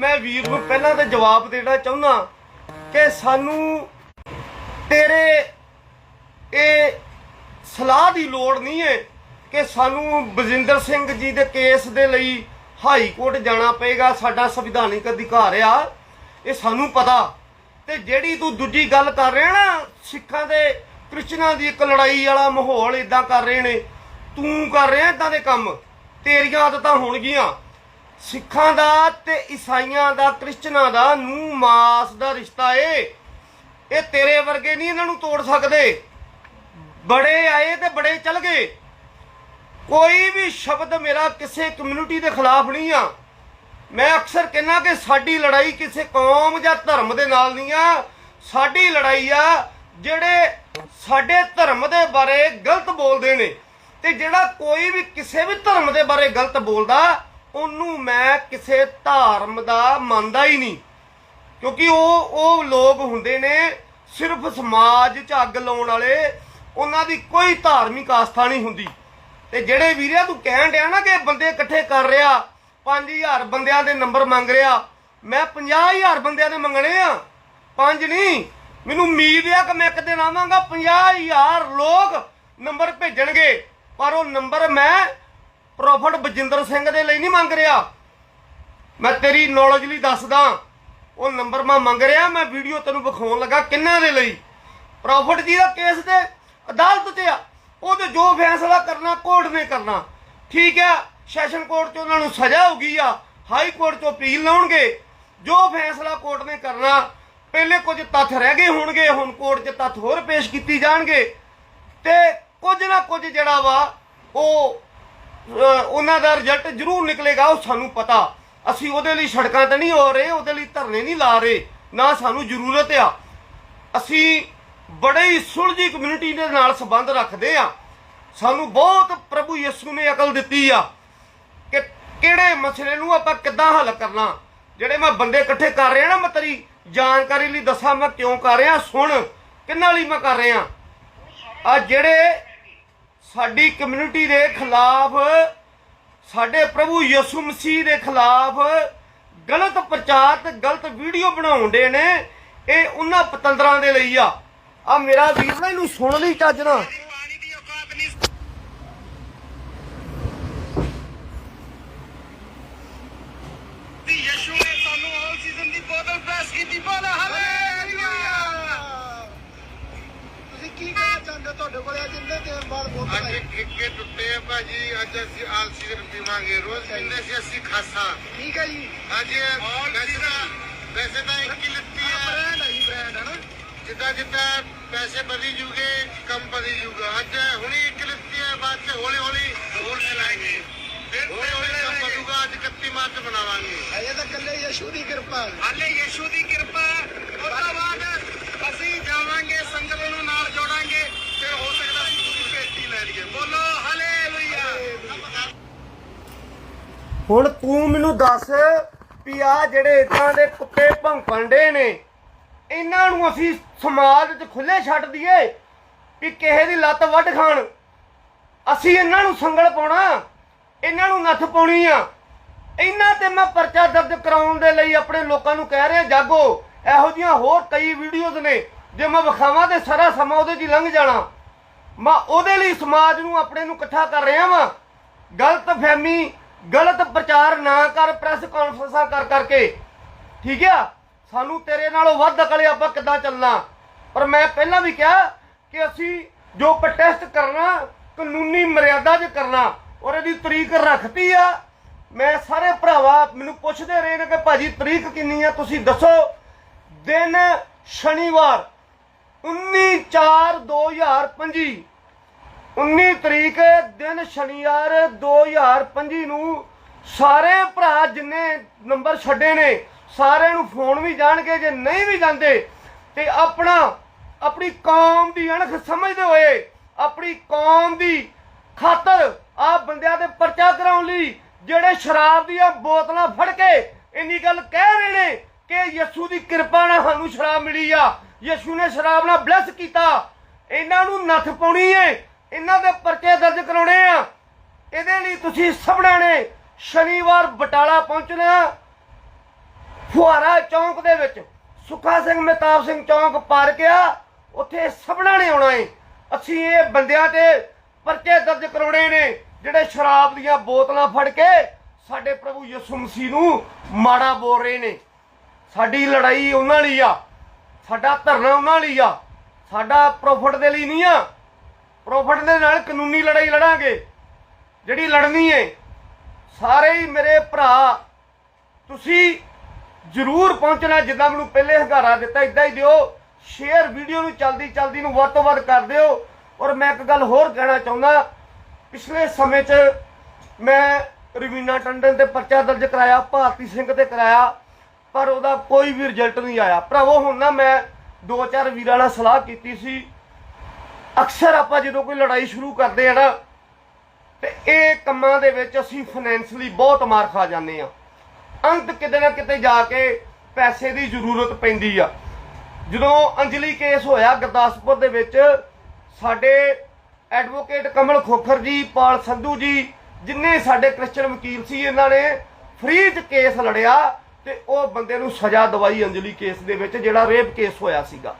ਮੈਂ ਵੀਰ ਨੂੰ ਪਹਿਲਾਂ ਤਾਂ ਜਵਾਬ ਦੇਣਾ ਚਾਹੁੰਦਾ ਕਿ ਸਾਨੂੰ ਤੇਰੇ ਇਹ ਸਲਾਹ ਦੀ ਲੋੜ ਨਹੀਂ ਹੈ ਕਿ ਸਾਨੂੰ ਬਜਿੰਦਰ ਸਿੰਘ ਜੀ ਦੇ ਕੇਸ ਦੇ ਲਈ ਹਾਈ ਕੋਰਟ ਜਾਣਾ ਪਏਗਾ, ਸਾਡਾ ਸੰਵਿਧਾਨਿਕ ਅਧਿਕਾਰ ਆ, ਇਹ ਸਾਨੂੰ ਪਤਾ। ਤੇ ਜਿਹੜੀ ਤੂੰ ਦੂਜੀ ਗੱਲ ਕਰ ਰਿਹਾ ਨਾ, ਸਿੱਖਾਂ ਦੇ ਕ੍ਰਿਸਚਨਾਂ ਦੀ ਇੱਕ ਲੜਾਈ ਵਾਲਾ ਮਾਹੌਲ ਇਦਾਂ ਕਰ ਰਹੇ ਨੇ, ਤੂੰ ਕਰ ਰਿਹਾ ਇਦਾਂ ਦੇ ਕੰਮ, ਤੇਰੀਆਂ ਆਦਤਾਂ ਹੋਣਗੀਆਂ। ਸਿੱਖਾਂ ਦਾ ਤੇ ਈਸਾਈਆਂ ਦਾ, ਕ੍ਰਿਸਚਨਾਂ ਦਾ ਨੂੰ ਮਾਸ ਦਾ ਰਿਸ਼ਤਾ ਏ। ਇਹ ਤੇਰੇ ਵਰਗੇ ਨਹੀਂ ਇਹਨਾਂ ਨੂੰ ਤੋੜ ਸਕਦੇ। ਬੜੇ ਆਏ ਤੇ ਬੜੇ ਚਲ ਗਏ। ਕੋਈ ਵੀ ਸ਼ਬਦ ਮੇਰਾ ਕਿਸੇ ਕਮਿਊਨਿਟੀ ਦੇ ਖਿਲਾਫ ਨਹੀਂ ਆ। ਮੈਂ ਅਕਸਰ ਕਹਿੰਦਾ ਕਿ ਸਾਡੀ ਲੜਾਈ ਕਿਸੇ ਕੌਮ ਜਾਂ ਧਰਮ ਦੇ ਨਾਲ ਨਹੀਂ ਆ। ਸਾਡੀ ਲੜਾਈ ਆ ਜਿਹੜੇ ਸਾਡੇ ਧਰਮ ਦੇ ਬਾਰੇ ਗਲਤ ਬੋਲਦੇ ਨੇ। ਤੇ ਜਿਹੜਾ ਕੋਈ ਵੀ ਕਿਸੇ ਵੀ ਧਰਮ ਦੇ ਬਾਰੇ ਗਲਤ ਬੋਲਦਾ ਉਹਨੂੰ ਮੈਂ ਕਿਸੇ ਧਰਮ ਦਾ ਮੰਨਦਾ ਹੀ ਨਹੀਂ। ਕਿਉਂਕਿ ਉਹ ਉਹ ਲੋਕ ਹੁੰਦੇ ਨੇ ਸਿਰਫ ਸਮਾਜ 'ਚ ਅੱਗ ਲਾਉਣ ਵਾਲੇ, ਉਹਨਾਂ ਦੀ ਕੋਈ ਧਾਰਮਿਕ ਆਸਥਾ ਨਹੀਂ ਹੁੰਦੀ। ਤੇ ਜਿਹੜੇ ਵੀਰਿਆ, ਤੂੰ ਕਹਿਣ ਡਿਆ ਨਾ ਕਿ ਬੰਦੇ ਇਕੱਠੇ ਕਰ ਰਿਹਾ 5000 ਬੰਦਿਆਂ ਦੇ ਨੰਬਰ ਮੰਗ ਰਿਹਾ, ਮੈਂ 50000 ਬੰਦਿਆਂ ਦੇ ਮੰਗਣੇ ਆ। ਪੰਜ ਨਹੀਂ, ਮੈਨੂੰ ਉਮੀਦ ਆ ਕਿ ਮੈਂ ਇੱਕ ਦਿਨ ਆਵਾਂਗਾ 50000 ਲੋਕ ਨੰਬਰ ਭੇਜਣਗੇ, ਪਰ ਉਹ ਨੰਬਰ ਮੈਂ ਪ੍ਰੋਫਟ ਬਜਿੰਦਰ ਸਿੰਘ ਦੇ ਲਈ ਨਹੀਂ ਮੰਗ ਰਿਹਾ। ਮੈਂ ਤੇਰੀ ਨੌਲੇਜ ਲਈ ਦੱਸਦਾ। ਉਹ ਨੰਬਰ ਮੈਂ ਮੰਗ ਰਿਹਾ, ਮੈਂ ਵੀਡੀਓ ਤੈਨੂੰ ਵਿਖਾਉਣ ਲੱਗਾ ਕਿੰਨਾਂ ਦੇ ਲਈ। ਪ੍ਰੋਫਟ ਜੀ ਦਾ ਕੇਸ ਤੇ ਅਦਾਲਤ 'ਤੇ ਆ। ਉਹਦੇ ਜੋ ਫੈਸਲਾ ਕਰਨਾ ਕੋਰਟ ਨੇ ਕਰਨਾ। ਠੀਕ ਹੈ ਸੈਸ਼ਨ ਕੋਰਟ 'ਚ ਉਹਨਾਂ ਨੂੰ ਸਜ਼ਾ ਹੋ ਗਈ ਆ। ਹਾਈ ਕੋਰਟ 'ਚੋਂ ਅਪੀਲ ਲਾਉਣਗੇ। ਜੋ ਫੈਸਲਾ ਕੋਰਟ ਨੇ ਕਰਨਾ, ਪਹਿਲੇ ਕੁਝ ਤੱਥ ਰਹਿ ਗਏ ਹੋਣਗੇ, ਹੁਣ ਕੋਰਟ 'ਚ ਤੱਥ ਹੋਰ ਪੇਸ਼ ਕੀਤੀ ਜਾਣਗੇ। ਤੇ ਕੁਝ ਨਾ ਕੁਝ ਜਿਹੜਾ ਵਾ, ਉਹ ਉਹਨਾਂ ਦਾ ਰਿਜ਼ਲਟ ਜ਼ਰੂਰ ਨਿਕਲੇਗਾ, ਉਹ ਸਾਨੂੰ ਪਤਾ। ਅਸੀਂ ਉਹਦੇ ਲਈ ਸੜਕਾਂ ਤੇ ਨਹੀਂ ਹੋ ਰਹੇ, ਉਹਦੇ ਲਈ ਧਰਨੇ ਨਹੀਂ ਲਾ ਰਹੇ, ਨਾ ਸਾਨੂੰ ਜ਼ਰੂਰਤ ਆ। ਅਸੀਂ ਬੜੇ ਹੀ ਸੁਲਝੀ ਕਮਿਊਨਿਟੀ ਦੇ ਨਾਲ ਸੰਬੰਧ ਰੱਖਦੇ ਆ। ਸਾਨੂੰ ਬਹੁਤ ਪ੍ਰਭੂ ਯਿਸੂ ਨੇ ਅਕਲ ਦਿੱਤੀ ਆ ਕਿ ਕਿਹੜੇ ਮਸਲੇ ਨੂੰ ਆਪਾਂ ਕਿੱਦਾਂ ਹੱਲ ਕਰਨਾ। ਜਿਹੜੇ ਮੈਂ ਬੰਦੇ ਇਕੱਠੇ ਕਰ ਰਿਹਾ ਨਾ ਮੈਂ ਤੇਰੀ ਜਾਣਕਾਰੀ ਲਈ ਦੱਸਾਂ, ਮੈਂ ਕਿਉਂ ਕਰ ਰਿਹਾ, ਸੁਣ, ਕਿੰਨਾਂ ਲਈ ਮੈਂ ਕਰ ਰਿਹਾ। ਆ ਜਿਹੜੇ ਸਾਡੀ ਕਮਿਊਨਿਟੀ ਦੇ ਖਿਲਾਫ, ਸਾਡੇ ਪ੍ਰਭੂ ਯਿਸੂ ਮਸੀਹ ਦੇ ਖਿਲਾਫ ਗਲਤ ਪ੍ਰਚਾਰ ਤੇ ਗਲਤ ਵੀਡੀਓ ਬਣਾਉਂਦੇ ਨੇ, ਇਹ ਉਹਨਾਂ ਪਤੰਦਰਾਂ ਦੇ ਲਈ ਆ। ਆ ਮੇਰਾ ਵੀਰ ਨਾ ਇਹਨੂੰ ਸੁਣ ਲਈ ਚੱਜ ਨਾ ਪਾਣੀ ਦੀ ਔਕਾਤ ਨਹੀਂ ਸੀ ਯਿਸੂ ਨੇ ਸਾਨੂੰ ਆਲ ਸੀਜ਼ਨ ਦੀ ਬੋਤਲ ਪੇਸ਼ ਕੀਤੀ ਬੋਲ ਹਾਲੇਲੂਇਆ ਤੁਸੀਂ ਕੀ ਕਹਿਣਾ ਚਾਹੁੰਦੇ ਹੋ? ਇੰਨੇ ਦਿਨ ਬਾਅਦ ਬੋਤਲ ਅੱਜ ਆਈ ਇੱਕੇ ਟੁੱਟੇ ਆ ਭਾਜੀ ਅੱਜ ਅਸੀਂ ਆਲ ਸੀਜ਼ਨ ਪੀਵਾਂਗੇ ਰੋਜ਼ ਪੀਂਦੇ ਸੀ ਅਸੀਂ ਖਾਸਾ? ਠੀਕ ਹੈ ਜੀ। ਅੱਜ ਵੈਸੇ ਤਾਂ ਵੈਸੇ ਤਾਂ ਇੱਕ ਹੀ ਲਿੱਤੀ ਆ ਬ੍ਰਾਂਡ ਹੈ ਜੀ ਬ੍ਰਾਂਡ ਹੈ ਨਾ। ਜਿੱਦਾਂ ਜਿੱਦਾਂ ਪੈਸੇ ਵਧੀ ਜੂਗੇ ਕੰਮ ਵਧੀ ਜੂਗਾ। ਅੱਜ ਹੁਣੀ ਇੱਕ ਲਿੱਤੀ ਹੈ ਬਾਅਦ ਚ ਹੌਲੀ ਹੌਲੀ ਹੋਰ ਚਲਾਏਂਗੇ ਫਿਰ ਹੌਲੀ ਹੌਲੀ ਕੰਮ ਵਧੂਗਾ ਅੱਜ 31 ਮਾਰਚ ਬਣਾਵਾਂਗੇ ਅਜੇ ਤਾਂ ਕੱਲੇ ਯਸ਼ੂ ਦੀ ਕਿਰਪਾ ਹੈ। ਹਾਲੇ ਯਿਸੂ ਦੀ ਕਿਰਪਾ ਉਸ ਤੋਂ ਬਾਅਦ ਅਸੀਂ ਜਾਵਾਂਗੇ ਸੰਗਤ ਨੂੰ ਨਾਲ ਜੋੜਾਂਗੇ ਤੇ ਹੋ ਸਕਦਾ ਅਸੀਂ ਪੂਰੀ ਭੇਟੀ ਲੈ ਲਈਏ ਬੋਲੋ ਹਾਲੇਲੂਇਆ ਹੁਣ ਤੂੰ ਮੈਨੂੰ ਦੱਸ ਵੀ ਆ ਜਿਹੜੇ ਇਦਾਂ ਦੇ ਕੁੱਤੇ ਭੌਂਕਣ ਨੇ, ਇਹਨਾਂ ਨੂੰ ਅਸੀਂ ਸਮਾਜ 'ਚ ਖੁੱਲੇ ਛੱਡ ਦਈਏ ਵੀ ਕਿਸੇ ਦੀ ਲੱਤ ਵੱਢ ਖਾਣ। ਅਸੀਂ ਇਹਨਾਂ ਨੂੰ ਸੰਗਲ ਪਾਉਣਾ, ਇਹਨਾਂ ਨੂੰ ਨੱਥ ਪਾਉਣੀ ਆ। ਇਹਨਾਂ ਤੇ ਮੈਂ ਪਰਚਾ ਦਰਜ ਕਰਾਉਣ ਦੇ ਲਈ ਆਪਣੇ ਲੋਕਾਂ ਨੂੰ ਕਹਿ ਰਿਹਾ, ਜਾਗੋ। ਇਹੋ ਜਿਹੀਆਂ ਹੋਰ ਕਈ ਵੀਡੀਓਜ਼ ਨੇ, ਜੇ ਮੈਂ ਵਿਖਾਵਾਂ ਤੇ ਸਾਰਾ ਸਮਾਂ ਉਹਦੇ 'ਚ ਲੰਘ ਜਾਣਾ। ਮੈਂ ਉਹਦੇ ਲਈ ਸਮਾਜ ਨੂੰ ਆਪਣੇ ਨੂੰ ਇਕੱਠਾ ਕਰ ਰਿਹਾ ਵਾਂ। ਗਲਤ ਫਹਿਮੀ, ਗਲਤ ਪ੍ਰਚਾਰ ਨਾ ਕਰ ਪ੍ਰੈਸ ਕਾਨਫਰੰਸਾਂ ਕਰ ਕਰਕੇ। ਠੀਕ ਆ? ਸਾਨੂੰ ਤੇਰੇ ਨਾਲੋਂ ਵੱਧ ਅਕਲੇ ਆਪਾਂ ਕਿੱਦਾਂ ਚੱਲਣਾ? ਪਰ ਮੈਂ ਪਹਿਲਾਂ ਵੀ ਕਿਹਾ ਕਿ ਅਸੀਂ ਜੋ ਪ੍ਰੋਟੈਸਟ ਕਰਨਾ, ਕਾਨੂੰਨੀ ਮਰਿਆਦਾ 'ਚ ਕਰਨਾ, ਔਰ ਇਹਦੀ ਤਰੀਕ ਰੱਖਤੀ ਆ, ਮੈਂ ਸਾਰੇ ਭਰਾਵਾ ਮੈਨੂੰ ਪੁੱਛਦੇ ਰਹੇ ਨੇ ਕਿ ਭਾਜੀ ਤਰੀਕ ਕਿੰਨੀ ਆ, ਤੁਸੀਂ ਦੱਸੋ। ਦਿਨ ਸ਼ਨੀਵਾਰ 19/4/2025 19 ਤਰੀਕ ਦਿਨ ਸ਼ਨੀਵਾਰ 2025 ਨੂੰ ਸਾਰੇ ਭਰਾ ਜਿੰਨੇ ਨੰਬਰ ਛੱਡੇ ਨੇ, ਸਾਰਿਆਂ ਨੂੰ ਫੋਨ ਵੀ ਜਾਣਗੇ, ਜੇ ਨਹੀਂ ਵੀ ਜਾਂਦੇ, ਤੇ ਆਪਣਾ, ਆਪਣੀ ਕੌਮ ਦੀ ਅਣਖ ਸਮਝਦੇ ਹੋਏ, ਆਪਣੀ ਕੌਮ ਦੀ ਖਾਤਰ ਆ ਬੰਦਿਆਂ ਦੇ ਪਰਚਾ ਕਰਾਉਣ ਲਈ ਜਿਹੜੇ ਸ਼ਰਾਬ ਦੀਆਂ ਬੋਤਲਾਂ ਫੜ ਕੇ ਇੰਨੀ ਗੱਲ ਕਹਿ ਰਹੇ ਨੇ ਕਿ ਯਿਸੂ ਦੀ ਕਿਰਪਾ ਨਾਲ ਸਾਨੂੰ ਸ਼ਰਾਬ ਮਿਲੀ ਆ, ਯਿਸੂ ਨੇ ਸ਼ਰਾਬ ਨਾਲ ਬਲੈਸ ਕੀਤਾ, ਇਹਨਾਂ ਨੂੰ ਨੱਥ ਪਾਉਣੀ ਏ ਇਹਨਾਂ ਦੇ ਪਰਚੇ ਦਰਜ ਕਰਾਉਣੇ ਆ। ਇਹਦੇ ਲਈ ਤੁਸੀਂ ਸਭਨਾਂ ਨੇ ਸ਼ਨੀਵਾਰ ਬਟਾਲਾ ਪਹੁੰਚਣਾ ਫੁਹਾਰਾ ਚੌਂਕ ਦੇ ਵਿੱਚ, ਸੁੱਖਾ ਸਿੰਘ ਮਹਿਤਾਬ ਸਿੰਘ ਚੌਂਕ ਪਾਰ ਗਿਆ। ਉੱਥੇ ਸਭਨਾਂ ਨੇ ਆਉਣਾ ਏ। ਅਸੀਂ ਇਹ ਬੰਦਿਆਂ ਤੇ ਪਰਚੇ ਦਰਜ ਕਰਾਉਣੇ ਨੇ, ਜਿਹੜੇ ਸ਼ਰਾਬ ਦੀਆਂ ਬੋਤਲਾਂ ਫੜ ਕੇ ਸਾਡੇ ਪ੍ਰਭੂ ਯਿਸੂ ਮਸੀਹ ਨੂੰ ਮਾੜਾ ਬੋਲ ਰਹੇ ਨੇ। ਸਾਡੀ ਲੜਾਈ ਉਹਨਾਂ ਲਈ ਆ, ਸਾਡਾ ਧਰਨਾ ਉਹਨਾਂ ਲਈ ਆ, ਸਾਡਾ ਪ੍ਰੋਫਿਟ ਦੇ ਲਈ ਨਹੀਂ ਆ। ਪ੍ਰੋਫਿਟ ਦੇ ਨਾਲ ਕਾਨੂੰਨੀ ਲੜਾਈ ਲੜਾਂਗੇ। ਜਿਹੜੀ ਲੜਨੀ ਏ, ਸਾਰੇ ਹੀ ਮੇਰੇ ਭਰਾ, ਤੁਸੀਂ ਜ਼ਰੂਰ ਪਹੁੰਚਣਾ ਜਿੱਦਾਂ ਮੈਨੂੰ ਪਹਿਲੇ ਹੰਗਾਰਾ ਦਿੱਤਾ ਇਦਾਂ ਹੀ ਦਿਓ। ਸ਼ੇਅਰ ਵੀਡੀਓ ਨੂੰ ਚਲਦੀ ਚਲਦੀ ਨੂੰ ਵੱਧ ਤੋਂ ਵੱਧ ਕਰ ਦਿਓ। ਔਰ ਮੈਂ ਇੱਕ ਗੱਲ ਹੋਰ ਕਹਿਣਾ ਚਾਹੁੰਦਾ, ਪਿਛਲੇ ਸਮੇਂ 'ਚ ਮੈਂ ਰਵੀਨਾ ਟੰਡਨ ਤੇ ਪਰਚਾ ਦਰਜ ਕਰਾਇਆ, ਭਾਰਤੀ ਸਿੰਘ ਤੇ ਕਰਾਇਆ, ਪਰ ਉਹਦਾ ਕੋਈ ਵੀ ਰਿਜ਼ਲਟ ਨਹੀਂ ਆਇਆ। ਭਰਾਵੋ, ਹੁਣ ਨਾ ਮੈਂ ਦੋ ਚਾਰ ਵੀਰਾਂ ਨਾਲ ਸਲਾਹ ਕੀਤੀ ਸੀ। ਅਕਸਰ ਆਪਾਂ ਜਦੋਂ ਕੋਈ ਲੜਾਈ ਸ਼ੁਰੂ ਕਰਦੇ ਆ ਨਾ, ਤੇ ਇਹ ਕੰਮਾਂ ਦੇ ਵਿੱਚ ਅਸੀਂ ਫਾਈਨੈਂਸ਼ਲੀ ਬਹੁਤ ਮਾਰ ਖਾ ਜਾਂਦੇ ਆ। ਅੰਤ ਕਿਤੇ ਨਾ ਕਿਤੇ ਜਾ ਕੇ ਪੈਸੇ ਦੀ ਜ਼ਰੂਰਤ ਪੈਂਦੀ ਆ। ਜਦੋਂ ਅੰਜਲੀ ਕੇਸ ਹੋਇਆ ਗੁਰਦਾਸਪੁਰ ਦੇ ਵਿੱਚ, ਸਾਡੇ ਐਡਵੋਕੇਟ ਕਮਲ ਖੋਖਰ ਜੀ, ਪਾਲ ਸੰਧੂ ਜੀ, ਜਿੰਨੇ ਸਾਡੇ ਕ੍ਰਿਸਚਨ ਵਕੀਲ ਸੀ, ਇਹਨਾਂ ਨੇ ਫ੍ਰੀ 'ਚ ਕੇਸ ਲੜਿਆ ਤੇ ਉਹ ਬੰਦੇ ਨੂੰ ਸਜ਼ਾ ਦਵਾਈ ਅੰਜਲੀ ਕੇਸ ਦੇ ਵਿੱਚ, ਜਿਹੜਾ ਰੇਪ ਕੇਸ ਹੋਇਆ ਸੀਗਾ।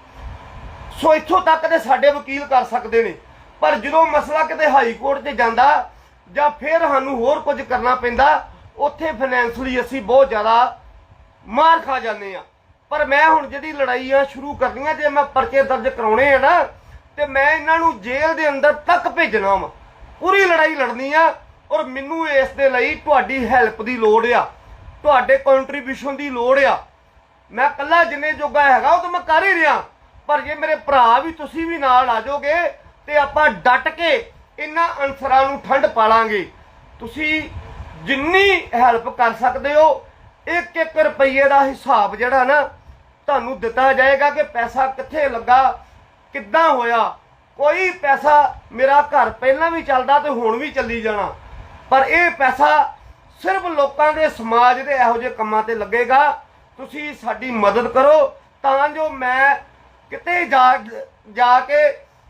ਸੋ ਇੱਥੋਂ ਤੱਕ ਤੇ ਸਾਡੇ ਵਕੀਲ ਕਰ ਸਕਦੇ ਨੇ। ਪਰ ਜਦੋਂ ਮਸਲਾ ਕਿਤੇ ਹਾਈ ਕੋਰਟ 'ਚ ਜਾਂਦਾ, ਜਾਂ ਫਿਰ ਸਾਨੂੰ ਹੋਰ ਕੁਝ ਕਰਨਾ ਪੈਂਦਾ, ਉੱਥੇ ਫਾਈਨੈਂਸ਼ਲੀ ਅਸੀਂ ਬਹੁਤ ਜ਼ਿਆਦਾ ਮਾਰ ਖਾ ਜਾਂਦੇ ਆ ਪਰ ਮੈਂ ਹੁਣ ਜਿਹੜੀ ਲੜਾਈ ਆ ਸ਼ੁਰੂ ਕਰਨੀ ਆ ਜੇ ਮੈਂ ਪਰਚੇ ਦਰਜ ਕਰਾਉਣੇ ਆ ਨਾ, ਤੇ ਮੈਂ ਇਹਨਾਂ ਨੂੰ ਜੇਲ੍ਹ ਦੇ ਅੰਦਰ ਤੱਕ ਭੇਜਣਾ ਵਾ। ਪੂਰੀ ਲੜਾਈ ਲੜਨੀ ਆ, ਔਰ ਮੈਨੂੰ ਇਸ ਦੇ ਲਈ ਤੁਹਾਡੀ ਹੈਲਪ ਦੀ ਲੋੜ ਆ। ਤੁਹਾਡੇ ਕੰਟਰੀਬਿਊਸ਼ਨ ਦੀ ਲੋੜ ਆ। ਮੈਂ ਕੱਲਾ ਜਿੰਨੇ ਜੋਗਾ ਹੈਗਾ, ਉਹ ਤਾਂ ਮੈਂ ਕਰ ਹੀ ਰਿਹਾ। ਪਰ ਜੇ ਮੇਰੇ ਭਰਾ ਵੀ ਤੁਸੀਂ ਵੀ ਨਾਲ ਆ ਜਾਓਗੇ ਤੇ ਆਪਾਂ ਡਟ ਕੇ ਇਹਨਾਂ ਅਨਸਰਾਂ ਨੂੰ ਠੰਡ ਪਾਲਾਂਗੇ। ਤੁਸੀਂ ਜਿੰਨੀ ਹੈਲਪ ਕਰ ਸਕਦੇ ਹੋ ਇੱਕ ਇੱਕ ਰੁਪਈਏ ਦਾ ਹਿਸਾਬ ਜਿਹੜਾ ਨਾ ਤੁਹਾਨੂੰ ਦਿੱਤਾ ਜਾਏਗਾ ਕਿ ਪੈਸਾ ਕਿੱਥੇ ਲੱਗਾ, ਕਿੱਦਾਂ ਹੋਇਆ। ਕੋਈ ਪੈਸਾ ਮੇਰਾ ਘਰ ਪਹਿਲਾਂ ਵੀ ਚੱਲਦਾ ਤੇ ਹੁਣ ਵੀ ਚੱਲੀ ਜਾਣਾ। ਪਰ ਇਹ ਪੈਸਾ ਸਿਰਫ ਲੋਕਾਂ ਦੇ ਸਮਾਜ ਦੇ ਇਹੋ ਜਿਹੇ ਕੰਮਾਂ ਤੇ ਲੱਗੇਗਾ। ਤੁਸੀਂ ਸਾਡੀ ਮਦਦ ਕਰੋ, ਤਾਂ ਜੋ ਮੈਂ ਕਿਤੇ ਜਾ ਜਾ ਕੇ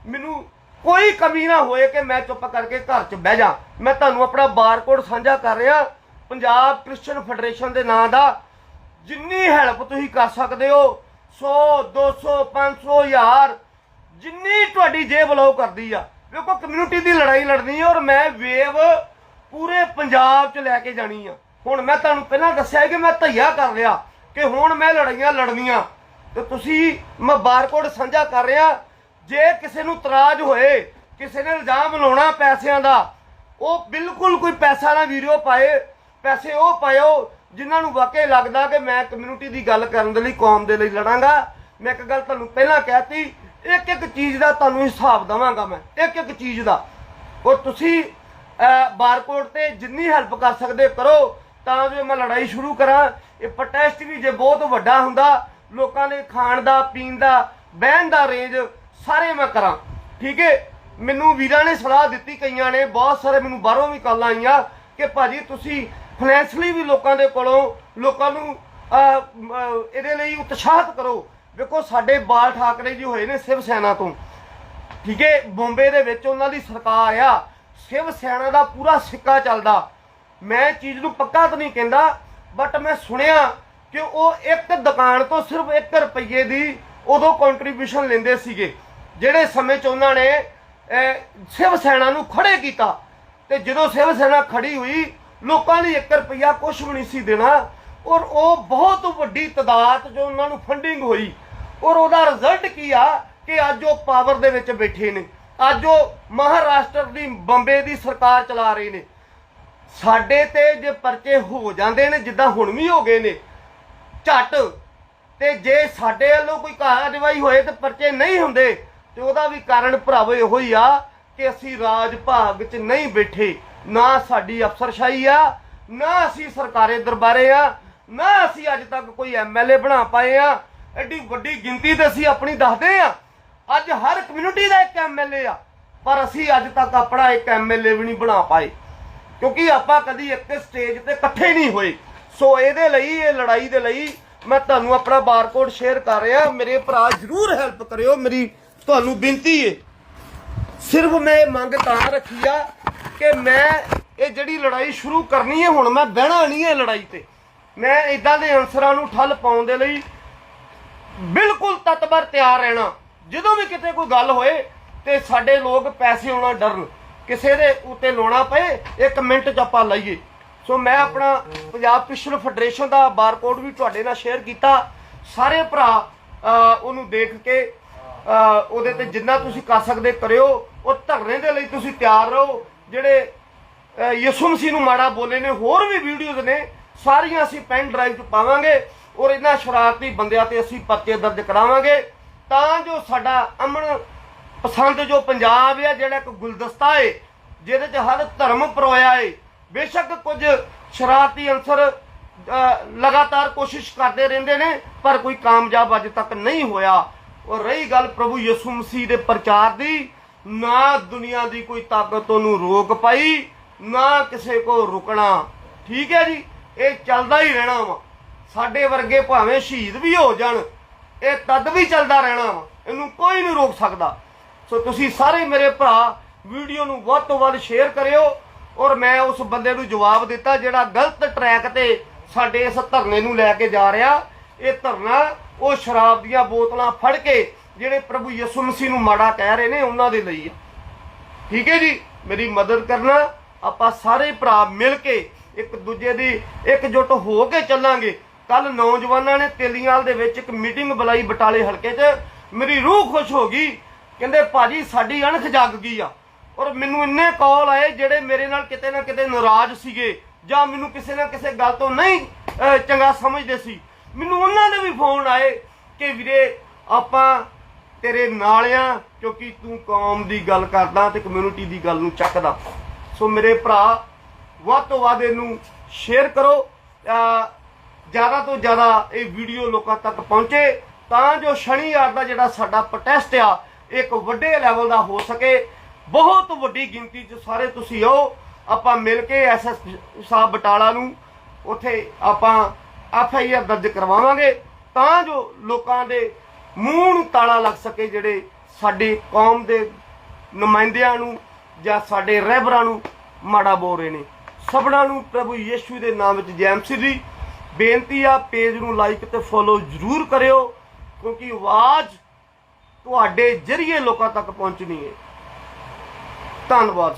ਮੈਨੂੰ ਕੋਈ ਕਮੀ ਨਾ ਹੋਏ ਕਿ ਮੈਂ ਚੁੱਪ ਕਰਕੇ ਘਰ 'ਚ ਬਹਿ ਜਾ। ਮੈਂ ਤੁਹਾਨੂੰ ਆਪਣਾ ਬਾਰਕੋਡ ਸਾਂਝਾ ਕਰ ਰਿਹਾ। ਪੰਜਾਬ ਕ੍ਰਿਸਚੀਅਨ ਫੈਡਰੇਸ਼ਨ ਦੇ ਨਾਂ ਦਾ ਜਿੰਨੀ ਹੈਲਪ ਤੁਸੀਂ ਕਰ ਸਕਦੇ ਹੋ 100 200 500 1000 ਜਿੰਨੀ ਤੁਹਾਡੀ ਜੇਬ ਅਲਾਉ ਕਰਦੀ ਆ। ਵੇਖੋ ਕਮਿਊਨਿਟੀ ਦੀ ਲੜਾਈ ਲੜਨੀ ਆ ਔਰ ਮੈਂ ਵੇਵ ਪੂਰੇ ਪੰਜਾਬ 'ਚ ਲੈ ਕੇ ਜਾਣੀ ਆ। ਹੁਣ ਮੈਂ ਤੁਹਾਨੂੰ ਪਹਿਲਾਂ ਦੱਸਿਆ ਕਿ ਮੈਂ ਧਈਆ ਕਰ ਲਿਆ ਕਿ ਹੁਣ ਮੈਂ ਲੜਾਈਆਂ ਲੜਨੀਆਂ। ਤੇ ਤੁਸੀਂ, ਮੈਂ ਬਾਰਕੋਡ ਸਾਂਝਾ ਕਰ ਰਿਹਾ, ਜੇ ਕਿਸੇ ਨੂੰ ਤਰਾਜ ਹੋਏ, ਕਿਸੇ ਨੇ ਇਲਜ਼ਾਮ ਲਾਉਣਾ ਪੈਸਿਆਂ ਦਾ, ਉਹ ਬਿਲਕੁਲ ਕੋਈ ਪੈਸਾ ਨਾ ਵੀਡੀਓ ਪਾਏ, ਪੈਸੇ ਉਹ ਪਾਇਓ, ਜਿਨ੍ਹਾਂ ਨੂੰ ਵਾਕਈ ਲੱਗਦਾ ਕਿ ਮੈਂ ਕਮਿਊਨਿਟੀ ਦੀ ਗੱਲ ਕਰਨ ਦੇ ਲਈ, ਕੌਮ ਦੇ ਲਈ ਲੜਾਂਗਾ। ਮੈਂ ਇੱਕ ਗੱਲ ਤੁਹਾਨੂੰ ਪਹਿਲਾਂ ਕਹਿਤੀ ਇੱਕ ਇੱਕ ਚੀਜ਼ ਦਾ ਤੁਹਾਨੂੰ ਹਿਸਾਬ ਦਵਾਂਗਾ ਮੈਂ ਇੱਕ ਇੱਕ ਚੀਜ਼ ਦਾ। ਔਰ ਤੁਸੀਂ ਬਾਰਕੋਡ ਤੇ ਜਿੰਨੀ ਹੈਲਪ ਕਰ ਸਕਦੇ ਕਰੋ, ਤਾਂ ਜੋ ਮੈਂ ਲੜਾਈ ਸ਼ੁਰੂ ਕਰਾਂ। ਇਹ ਪ੍ਰੋਟੈਸਟ ਵੀ ਜੇ ਬਹੁਤ ਵੱਡਾ ਹੁੰਦਾ ਲੋਕਾਂ ਦੇ ਖਾਣ ਦਾ, ਪੀਣ ਦਾ, ਬਹਿਣ ਦਾ ਰੇਂਜ ਸਾਰੇ ਮੈਂ ਕਰਾਂ। ਠੀਕ ਹੈ ਮੈਨੂੰ ਵੀਰਾਂ ਨੇ ਸਲਾਹ ਦਿੱਤੀ, ਕਈਆਂ ਨੇ, ਬਹੁਤ ਸਾਰੇ ਮੈਨੂੰ ਬਾਹਰੋਂ ਵੀ ਕਾਲਾਂ ਆਈਆਂ ਕਿ ਭਾਜੀ ਤੁਸੀਂ ਫਾਈਨੈਂਸ਼ਲੀ ਵੀ ਲੋਕਾਂ ਦੇ ਕੋਲੋਂ ਲੋਕਾਂ ਨੂੰ ਇਹਦੇ ਲਈ ਉਤਸ਼ਾਹਿਤ ਕਰੋ। ਵੇਖੋ, ਸਾਡੇ ਬਾਲ ਠਾਕਰੇ ਜੀ ਹੋਏ ਨੇ ਸਿਵ ਸੈਨਾ ਤੋਂ। ਠੀਕ ਹੈ ਬੰਬੇ ਦੇ ਵਿੱਚ ਉਹਨਾਂ ਦੀ ਸਰਕਾਰ ਆ। ਸਿਵ ਸੈਨਾ ਦਾ ਪੂਰਾ ਸਿੱਕਾ ਚੱਲਦਾ। ਮੈਂ ਚੀਜ਼ ਨੂੰ ਪੱਕਾ ਤਾਂ ਨਹੀਂ ਕਹਿੰਦਾ ਬਟ ਮੈਂ ਸੁਣਿਆ ਕਿ ਉਹ ਇੱਕ ਦੁਕਾਨ ਤੋਂ ਸਿਰਫ 1 ਰੁਪਏ ਦੀ ਉਦੋਂ ਕੰਟਰੀਬਿਊਸ਼ਨ ਲੈਂਦੇ ਸੀਗੇ, ਜਿਹੜੇ ਸਮੇਂ 'ਚ ਉਹਨਾਂ ਨੇ ਸਿਵ ਸੈਨਾ ਨੂੰ ਖੜੇ ਕੀਤਾ। ਤੇ ਜਦੋਂ ਸਿਵ ਸੈਨਾ ਖੜੀ ਹੋਈ, ਲੋਕਾਂ ਲਈ 1 ਰੁਪਿਆ ਕੁਝ ਵੀ ਨਹੀਂ ਸੀ ਦੇਣਾ, ਔਰ ਉਹ ਬਹੁਤ ਵੱਡੀ ਤਦਾਦ ਜੋ ਉਹਨਾਂ ਨੂੰ ਫੰਡਿੰਗ ਹੋਈ। ਔਰ ਉਹਦਾ ਰਿਜ਼ਲਟ ਕੀ ਆ ਕਿ ਅੱਜ ਉਹ ਪਾਵਰ ਦੇ ਵਿੱਚ ਬੈਠੇ ਨੇ। ਅੱਜ ਉਹ ਮਹਾਰਾਸ਼ਟਰ ਦੀ, ਬੰਬੇ ਦੀ ਸਰਕਾਰ ਚਲਾ ਰਹੇ ਨੇ। ਸਾਡੇ ਤੇ ਜੇ ਪਰਚੇ ਹੋ ਜਾਂਦੇ ਨੇ, ਜਿੱਦਾਂ ਹੁਣ ਵੀ ਹੋ ਗਏ ਨੇ ਝੱਟ। ਤੇ ਜੇ ਸਾਡੇ ਵੱਲੋਂ ਕੋਈ ਕਾਰਵਾਈ ਹੋਏ ਤੇ ਪਰਚੇ ਨਹੀਂ ਹੁੰਦੇ, ਤੇ ਉਹਦਾ ਵੀ ਕਾਰਨ ਭਰਾਵੋ ਇਹੋ ਹੀ ਆ ਕਿ ਅਸੀਂ ਰਾਜ ਭਾਗ 'ਚ ਨਹੀਂ ਬੈਠੇ। ਨਾ ਸਾਡੀ ਅਫਸਰਸ਼ਾਹੀ ਆ, ਨਾ ਅਸੀਂ ਸਰਕਾਰੇ ਦਰਬਾਰੇ ਆ, ਨਾ ਅਸੀਂ ਅੱਜ ਤੱਕ ਕੋਈ ਐਮਐਲਏ ਬਣਾ ਪਾਏ ਆ। ਐਡੀ ਵੱਡੀ ਗਿਣਤੀ ਤੇ ਅਸੀਂ ਆਪਣੀ ਦੱਸਦੇ ਆ। ਅੱਜ ਹਰ ਕਮਿਊਨਿਟੀ ਦਾ ਇੱਕ ਐਮਐਲਏ ਆ, ਪਰ ਅਸੀਂ ਅੱਜ ਤੱਕ ਆਪਣਾ ਇੱਕ ਐਮਐਲਏ ਵੀ ਨਹੀਂ ਬਣਾ ਪਾਏ। ਕਿਉਂਕਿ ਆਪਾਂ ਕਦੀ ਇੱਕ ਸਟੇਜ ਤੇ ਇਕੱਠੇ ਨਹੀਂ ਹੋਏ। ਸੋ ਇਹਦੇ ਲਈ, ਇਹ ਲੜਾਈ ਦੇ ਲਈ ਮੈਂ ਤੁਹਾਨੂੰ ਆਪਣਾ ਬਾਰਕੋਡ ਸ਼ੇਅਰ ਕਰ ਰਿਹਾ। ਮੇਰੇ ਭਰਾ ਜਰੂਰ ਹੈਲਪ ਕਰਿਓ, ਮੇਰੀ ਤੁਹਾਨੂੰ ਬੇਨਤੀ ਏ। ਸਿਰਫ ਮੈਂ ਇਹ ਮੰਗ ਤਾਂ ਰੱਖੀ ਆ ਕਿ ਮੈਂ ਇਹ ਜਿਹੜੀ ਲੜਾਈ ਸ਼ੁਰੂ ਕਰਨੀ ਹੈ ਹੁਣ ਮੈਂ ਬਹਿਣਾ ਨਹੀਂ ਹੈ ਲੜਾਈ ਤੇ। ਮੈਂ ਇਦਾਂ ਦੇ ਅਨਸਰਾਂ ਨੂੰ ਠੱਲ ਪਾਉਣ ਦੇ ਲਈ ਬਿਲਕੁਲ ਤਤਬਰ ਤਿਆਰ ਰਹਿਣਾ। ਜਦੋਂ ਵੀ ਕਿਤੇ ਕੋਈ ਗੱਲ ਹੋਏ ਤੇ ਸਾਡੇ ਲੋਕ ਪੈਸੇ ਆਉਣਾ ਡਰਨ। ਕਿਸੇ ਦੇ ਉੱਤੇ ਲਾਉਣਾ ਪਏ, ਇੱਕ ਮਿੰਟ ਚ ਆਪਾਂ ਲਈਏ। ਸੋ ਮੈਂ ਆਪਣਾ ਪੰਜਾਬ ਕ੍ਰਿਸ਼ਨ ਫੈਡਰੇਸ਼ਨ ਦਾ ਬਾਰਕੋਡ ਵੀ ਤੁਹਾਡੇ ਨਾਲ ਸ਼ੇਅਰ ਕੀਤਾ। ਸਾਰੇ ਭਰਾ ਉਹਨੂੰ ਦੇਖ ਕੇ ਉਹਦੇ ਤੇ ਜਿੰਨਾ ਤੁਸੀਂ ਕਰ ਸਕਦੇ ਕਰਿਓ। ਉਹ ਧਰਨੇ ਦੇ ਲਈ ਤੁਸੀਂ ਤਿਆਰ ਰਹੋ। ਜਿਹੜੇ, ਅਹ, ਯਿਸੂ ਮਸੀਹ ਨੂੰ ਮਾੜਾ ਬੋਲੇ ਨੇ, ਹੋਰ ਵੀ ਵੀਡੀਓਜ਼ ਨੇ, ਸਾਰੀਆਂ ਅਸੀਂ ਪੈਨ ਡਰਾਈਵ 'ਚ ਪਾਵਾਂਗੇ ਔਰ ਇਹਨਾਂ ਸ਼ਰਾਰਤੀ ਬੰਦਿਆਂ ਤੇ ਅਸੀਂ ਪਰਚੇ ਦਰਜ ਕਰਾਵਾਂਗੇ। ਤਾਂ ਜੋ ਸਾਡਾ ਅਮਨ ਪਸੰਦ ਜੋ ਪੰਜਾਬ ਹੈ ਜਿਹੜਾ ਇੱਕ ਗੁਲਦਸਤਾ ਏ, ਜਿਹਦੇ 'ਚ ਹਰ ਧਰਮ ਪਰੋਇਆ ਏ ਬੇਸ਼ੱਕ ਕੁਝ ਸ਼ਰਾਰਤੀ ਅਨਸਰ ਲਗਾਤਾਰ ਕੋਸ਼ਿਸ਼ ਕਰਦੇ ਰਹਿੰਦੇ ਨੇ, ਪਰ ਕੋਈ ਕਾਮਯਾਬ ਅੱਜ ਤੱਕ ਨਹੀਂ ਹੋਇਆ। ਔਰ ਰਹੀ ਗੱਲ ਪ੍ਰਭੂ ਯਿਸੂ ਮਸੀਹ ਦੇ ਪ੍ਰਚਾਰ ਦੀ, ਨਾ ਦੁਨੀਆ ਦੀ ਕੋਈ ਤਾਕਤ ਉਹਨੂੰ ਰੋਕ ਪਾਈ, ਨਾ ਕਿਸੇ ਕੋ ਰੁਕਣਾ। ਠੀਕ ਹੈ ਜੀ, ਇਹ ਚੱਲਦਾ ਹੀ ਰਹਿਣਾ ਵਾ। ਸਾਡੇ ਵਰਗੇ ਭਾਵੇਂ ਸ਼ਹੀਦ ਵੀ ਹੋ ਜਾਣ, ਇਹ ਤਦ ਵੀ ਚੱਲਦਾ ਰਹਿਣਾ ਵਾ। ਇਹਨੂੰ ਕੋਈ ਨਹੀਂ ਰੋਕ ਸਕਦਾ। ਸੋ ਤੁਸੀਂ ਸਾਰੇ ਮੇਰੇ ਭਰਾ, ਵੀਡੀਓ ਨੂੰ ਵੱਧ ਤੋਂ ਵੱਧ ਸ਼ੇਅਰ ਕਰਿਓ। ਔਰ ਮੈਂ ਉਸ ਬੰਦੇ ਨੂੰ ਜਵਾਬ ਦਿੱਤਾ ਜਿਹੜਾ ਗਲਤ ਟਰੈਕ ਤੇ ਸਾਡੇ ਇਸ ਧਰਨੇ ਨੂੰ ਲੈ ਕੇ ਜਾ ਰਿਹਾ। ਇਹ ਧਰਨਾ, ਉਹ ਸ਼ਰਾਬ ਦੀਆਂ ਬੋਤਲਾਂ ਫੜ ਕੇ ਜਿਹੜੇ ਪ੍ਰਭੂ ਯਿਸੂ ਮਸੀਹ ਨੂੰ ਮਾੜਾ ਕਹਿ ਰਹੇ ਨੇ, ਉਹਨਾਂ ਦੇ ਲਈ ਆ ਠੀਕ ਹੈ ਜੀ? ਮੇਰੀ ਮਦਦ ਕਰਨਾ, ਆਪਾਂ ਸਾਰੇ ਭਰਾ ਮਿਲ ਕੇ ਇੱਕ ਦੂਜੇ ਦੀ ਇਕਜੁੱਟ ਹੋ ਕੇ ਚੱਲਾਂਗੇ। ਕੱਲ ਨੌਜਵਾਨਾਂ ਨੇ ਤੇਲੀਆਲ ਦੇ ਵਿੱਚ ਇੱਕ ਮੀਟਿੰਗ ਬੁਲਾਈ ਬਟਾਲੇ ਹਲਕੇ 'ਚ। ਮੇਰੀ ਰੂਹ ਖੁਸ਼ ਹੋ ਗਈ। ਕਹਿੰਦੇ, ਭਾਜੀ, ਸਾਡੀ ਅਣਖ ਜਾਗ ਗਈ ਆ। ਔਰ ਮੈਨੂੰ ਇੰਨੇ ਕਾਲ ਆਏ ਜਿਹੜੇ ਮੇਰੇ ਨਾਲ ਕਿਤੇ ਨਾ ਕਿਤੇ ਨਾਰਾਜ਼ ਸੀਗੇ ਜਾਂ ਮੈਨੂੰ ਕਿਸੇ ਨਾ ਕਿਸੇ ਗੱਲ ਤੋਂ ਨਹੀਂ ਚੰਗਾ ਸਮਝਦੇ ਸੀ। ਮੈਨੂੰ ਉਹਨਾਂ ਦੇ ਵੀ ਫੋਨ ਆਏ ਕਿ ਵੀਰੇ, ਆਪਾਂ ਤੇਰੇ ਨਾਲ ਆ ਕਿਉਂਕਿ ਤੂੰ ਕੌਮ ਦੀ ਗੱਲ ਕਰਦਾ ਤੇ ਕਮਿਊਨਿਟੀ ਦੀ ਗੱਲ ਨੂੰ ਚੱਕਦਾ। ਸੋ ਮੇਰੇ ਭਰਾ, ਵੱਧ ਤੋਂ ਵੱਧ ਇਹਨੂੰ ਸ਼ੇਅਰ ਕਰੋ। ਜ਼ਿਆਦਾ ਤੋਂ ਜ਼ਿਆਦਾ ਇਹ ਵੀਡੀਓ ਲੋਕਾਂ ਤੱਕ ਪਹੁੰਚੇ ਤਾਂ ਜੋ ਸ਼ਨੀਵਾਰ ਦਾ ਜਿਹੜਾ ਸਾਡਾ ਪ੍ਰੋਟੈਸਟ ਆ, ਇੱਕ ਵੱਡੇ ਲੈਵਲ ਦਾ ਹੋ ਸਕੇ। ਬਹੁਤ ਵੱਡੀ ਗਿਣਤੀ 'ਚ ਸਾਰੇ ਤੁਸੀਂ ਆਓ। ਆਪਾਂ ਮਿਲ ਕੇ ਐਸਐਸ ਸਾਹਿਬ ਬਟਾਲਾ ਨੂੰ ਉੱਥੇ ਆਪਾਂ ਐਫ ਆਈ ਆਰ ਦਰਜ ਕਰਵਾਵਾਂਗੇ ਤਾਂ ਜੋ ਲੋਕਾਂ ਦੇ ਮੂੰਹ ਨੂੰ ਤਾਲਾ ਲੱਗ ਸਕੇ ਜਿਹੜੇ ਸਾਡੀ ਕੌਮ ਦੇ ਨੁਮਾਇੰਦਿਆਂ ਨੂੰ ਜਾਂ ਸਾਡੇ ਰਹਿਬਰਾਂ ਨੂੰ ਮਾੜਾ ਬੋਲ ਰਹੇ ਨੇ। ਸਭਨਾਂ ਨੂੰ ਪ੍ਰਭੂ ਯੇਸ਼ੂ ਦੇ ਨਾਮ ਵਿੱਚ ਜੈ ਮਸੀਹ ਦੀ ਬੇਨਤੀ ਆ ਪੇਜ ਨੂੰ ਲਾਈਕ ਤੇ ਫੋਲੋ ਜ਼ਰੂਰ ਕਰਿਓ ਕਿਉਂਕਿ ਆਵਾਜ਼ ਤੁਹਾਡੇ ਜਰੀਏ ਲੋਕਾਂ ਤੱਕ ਪਹੁੰਚਣੀ ਹੈ। ਧੰਨਵਾਦ।